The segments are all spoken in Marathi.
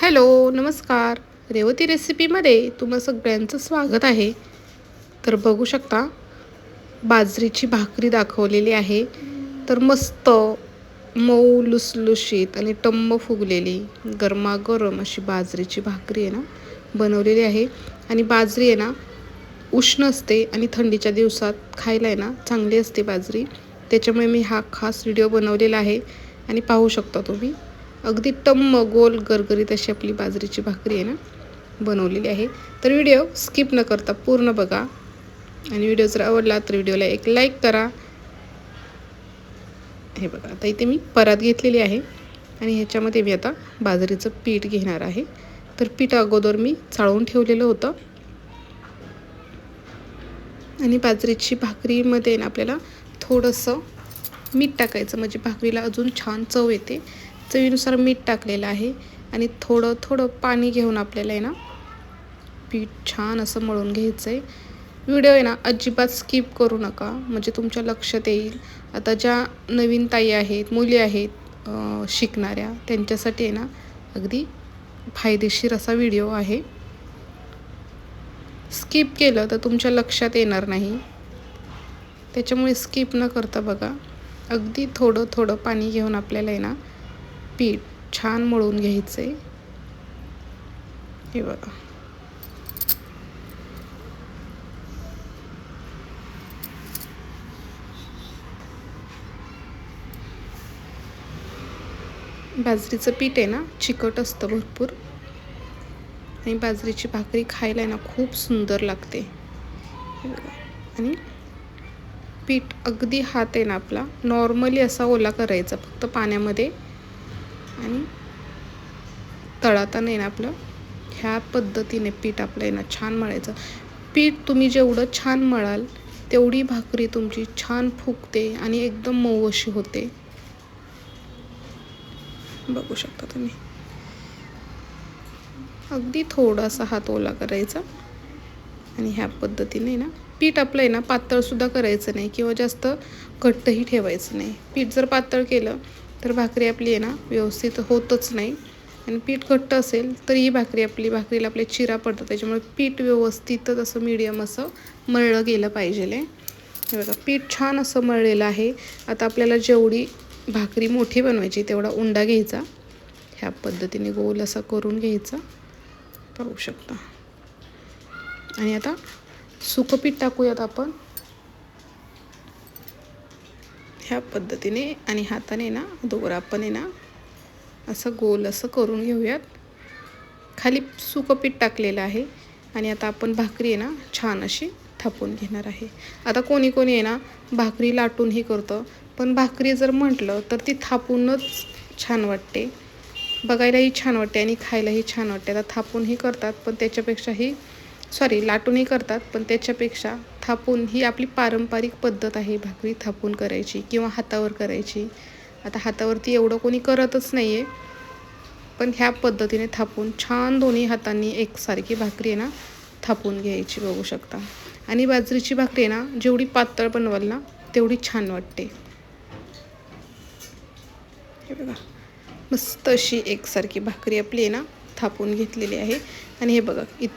हॅलो नमस्कार. रेवती रेसिपीमध्ये तुम्हा सगळ्यांचं स्वागत आहे. तर बघू शकता बाजरीची भाकरी दाखवलेली आहे. तर मस्त मऊ लुसलुशीत आणि टम्म फुगलेली गरमागरम अशी बाजरीची भाकरी आहे ना बनवलेली आहे. आणि बाजरी आहे ना उष्ण असते आणि थंडीच्या दिवसात खायला आहे ना चांगली असते बाजरी. त्याच्यामुळे मी हा खास व्हिडिओ बनवलेला आहे. आणि पाहू शकता तुम्ही अगदी टम्म गोल गरगरीत अशी आपली बाजरीची भाकरी आहे ना बनवलेली आहे. तर व्हिडिओ स्किप न करता पूर्ण बघा. आणि व्हिडिओ जर आवडला तर व्हिडिओला एक लाईक करा. हे बघा आता इथे मी परात घेतलेली आहे. आणि ह्याच्यामध्ये मी आता बाजरीचं पीठ घेणार आहे. तर पीठ अगोदर मी चाळून ठेवलेलं होतं. आणि बाजरीची भाकरीमध्ये ना आपल्याला थोडंसं मीठ टाकायचं. म्हणजे भाकरीला अजून छान चव येते. चवीनुसार मीठ टाकलेलं आहे आणि थोडं थोडं पाणी घेऊन आपल्याला आहे ना पीठ छान असं मळून घ्यायचं आहे व्हिडिओ आहे ना अजिबात स्किप करू नका. म्हणजे तुमच्या लक्षात येईल. आता ज्या नवीन ताई आहेत मुली आहेत शिकणाऱ्या त्यांच्यासाठी आहे ना अगदी फायदेशीर असा व्हिडिओ आहे. स्किप केलं तर तुमच्या लक्षात येणार नाही. त्याच्यामुळे स्किप न करता बघा अगदी थोडं थोडं पाणी घेऊन आपल्याला आहे ना पीठ छान मळून घ्यायचं. आहे हे बघा. बाजरीचं पीठ आहे ना चिकट असतं भरपूर. आणि बाजरीची भाकरी खायला आहे ना खूप सुंदर लागते. आणि पीठ अगदी हात आहे ना आपला नॉर्मली असा ओला करायचा फक्त पाण्यामध्ये. आणि तळाताना आहे ना आपलं. ह्या पद्धतीने पीठ आपलं आहे ना छान मळायचं. पीठ तुम्ही जेवढं छान मळाल तेवढी भाकरी तुमची छान फुगते आणि एकदम मऊ अशी होते. बघू शकता तुम्ही. अगदी थोडासा हात ओला करायचा आणि ह्या पद्धतीने ना पीठ आपलं आहे ना पातळसुद्धा करायचं नाही किंवा जास्त घट्टही ठेवायचं नाही. पीठ जर पातळ केलं तर भाकरी आपली आहे ना व्यवस्थित होतच नाही. आणि पीठ घट्ट असेल तर ही भाकरी आपली भाकरीला आपले चिरा पडतात. त्याच्यामुळे पीठ व्यवस्थितच असं मीडियम असं मळलं गेलं पाहिजे हे बघा पीठ छान असं मळलेलं आहे. आता आपल्याला जेवढी भाकरी मोठी बनवायची तेवढा उंडा घ्यायचा. ह्या पद्धतीने गोल असा करून घ्यायचा. पाहू शकता. आणि आता सुकं पीठ टाकूयात आपण. ह्या पद्धतीने आणि हाताने ना दोरा पण आहे ना असं गोल असं करून घेऊयात. खाली सुकं पीठ टाकलेलं आहे आणि आता आपण भाकरी आहे ना छान अशी थापून घेणार आहे. आता कोणी कोणी आहे ना भाकरी लाटूनही करतं पण भाकरी जर म्हटलं तर ती थापूनच छान वाटते. बघायलाही छान वाटते आणि खायलाही छान वाटते. आता थापूनही करतात पण त्याच्यापेक्षाही सॉरी लाटूनही करतात पण त्याच्यापेक्षा थापून ही आपली पारंपरिक पद्धत आहे भाकरी थापून करायची किंवा हातावर करायची. आता हातावरती एवढं कोणी करतच नाही आहे पण ह्या पद्धतीने थापून छान दोन्ही हातांनी एकसारखी भाकरी आहे ना थापून घ्यायची बघू शकता. आणि बाजरीची भाकरी आहे ना जेवढी पातळ बनवाल ना तेवढी छान वाटते. हे बघा मस्त अशी एकसारखी भाकरी आपली आहे ना थापून घेतलेली आहे. आणि हे बघा इत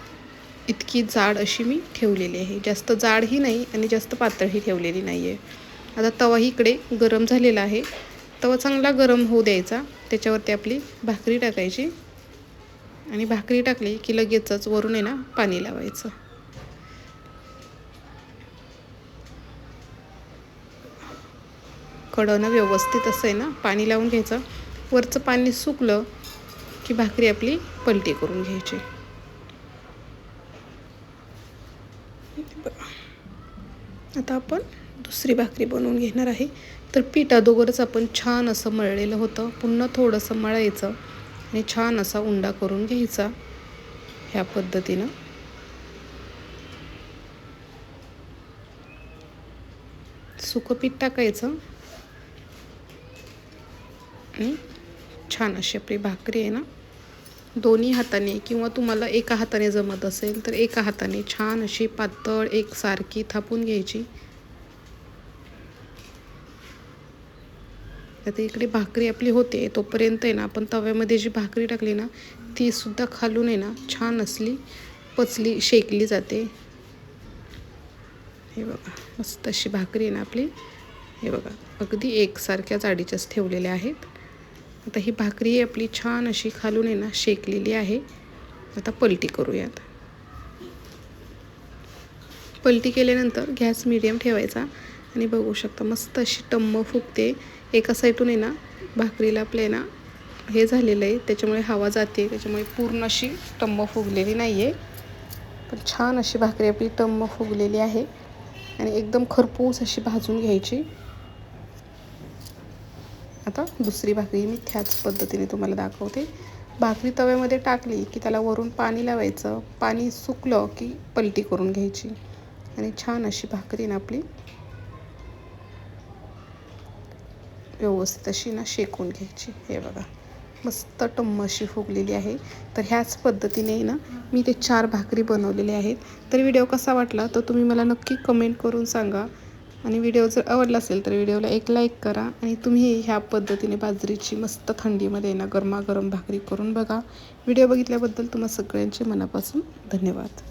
इतकी जाड अशी मी ठेवलेली आहे. जास्त जाडही नाही आणि जास्त पातळही ठेवलेली नाही आहे आता तवाही इकडे गरम झालेला आहे. तवा चांगला गरम होऊ द्यायचा. त्याच्यावरती आपली भाकरी टाकायची. आणि भाकरी टाकली की लगेचच वरून आहे ना पाणी लावायचं. कडनं व्यवस्थित असं आहे ना पाणी लावून घ्यायचं. वरचं पाणी सुकलं की भाकरी आपली पलटी करून घ्यायची. आता आपण दुसरी भाकरी बनवून घेणार आहे. तर पीठ अगोदरच आपण छान असं मळलेलं होतं. पुन्हा थोडंसं मळायचं आणि छान असा उंडा करून घ्यायचा ह्या पद्धतीनं. सुकं पीठ टाकायचं. आणि छान अशी आपली भाकरी आहे ना. दोन्ही हाताने किंवा तुम्हाला एका हाताने जमत असेल तर एका हाताने छान अशी पातळ एकसारखी थापून घ्यायची. आता इकडे भाकरी आपली होते तोपर्यंत आहे ना आपण तव्यामध्ये जी भाकरी टाकली ना ती सुद्धा खालून आहे ना छान असली पचली शेकली जाते. हे बघा मस्त अशी भाकरी आहे ना आपली. हे बघा अगदी एकसारख्या जाडीच्याच ठेवलेल्या आहेत. आता ही भाकरी आपली छान अशी खालून आहे ना शेकलेली आहे. आता पलटी करूयात. पलटी केल्यानंतर गॅस मिडियम ठेवायचा आणि बघू शकता मस्त अशी टम्म फुगते. एका साईडून आहे ना भाकरीला आपल्या ना हे झालेलं आहे. त्याच्यामुळे हवा जाते त्याच्यामुळे पूर्ण अशी टम्म फुगलेली नाही आहे पण छान अशी भाकरी आपली टम्म फुगलेली आहे. आणि एकदम खरपूस अशी भाजून घ्यायची. आता दुसरी भाकरी मी त्याच पद्धतीने तुम्हाला दाखवते. भाकरी तव्यामध्ये टाकली की त्याला वरून पाणी लावायचं. पाणी सुकलं की पलटी करून घ्यायची. आणि छान अशी भाकरी ना आपली व्यवस्थित अशी ना शेकून घ्यायची. हे बघा मस्त टम्म अशी फुगलेली आहे. तर ह्याच पद्धतीने ना मी ते चार भाकरी बनवलेले आहेत. तर व्हिडिओ कसा वाटला तर तुम्ही मला नक्की कमेंट करून सांगा. आणि व्हिडिओ जर आवडला असेल तर व्हिडिओला एक लाईक करा आणि तुम्ही ह्या पद्धतीने बाजरीची मस्त थंडीमध्ये ना गरमागरम भाकरी करून बघा. व्हिडिओ बघितल्याबद्दल तुम्हा सगळ्यांचे मनापासून धन्यवाद.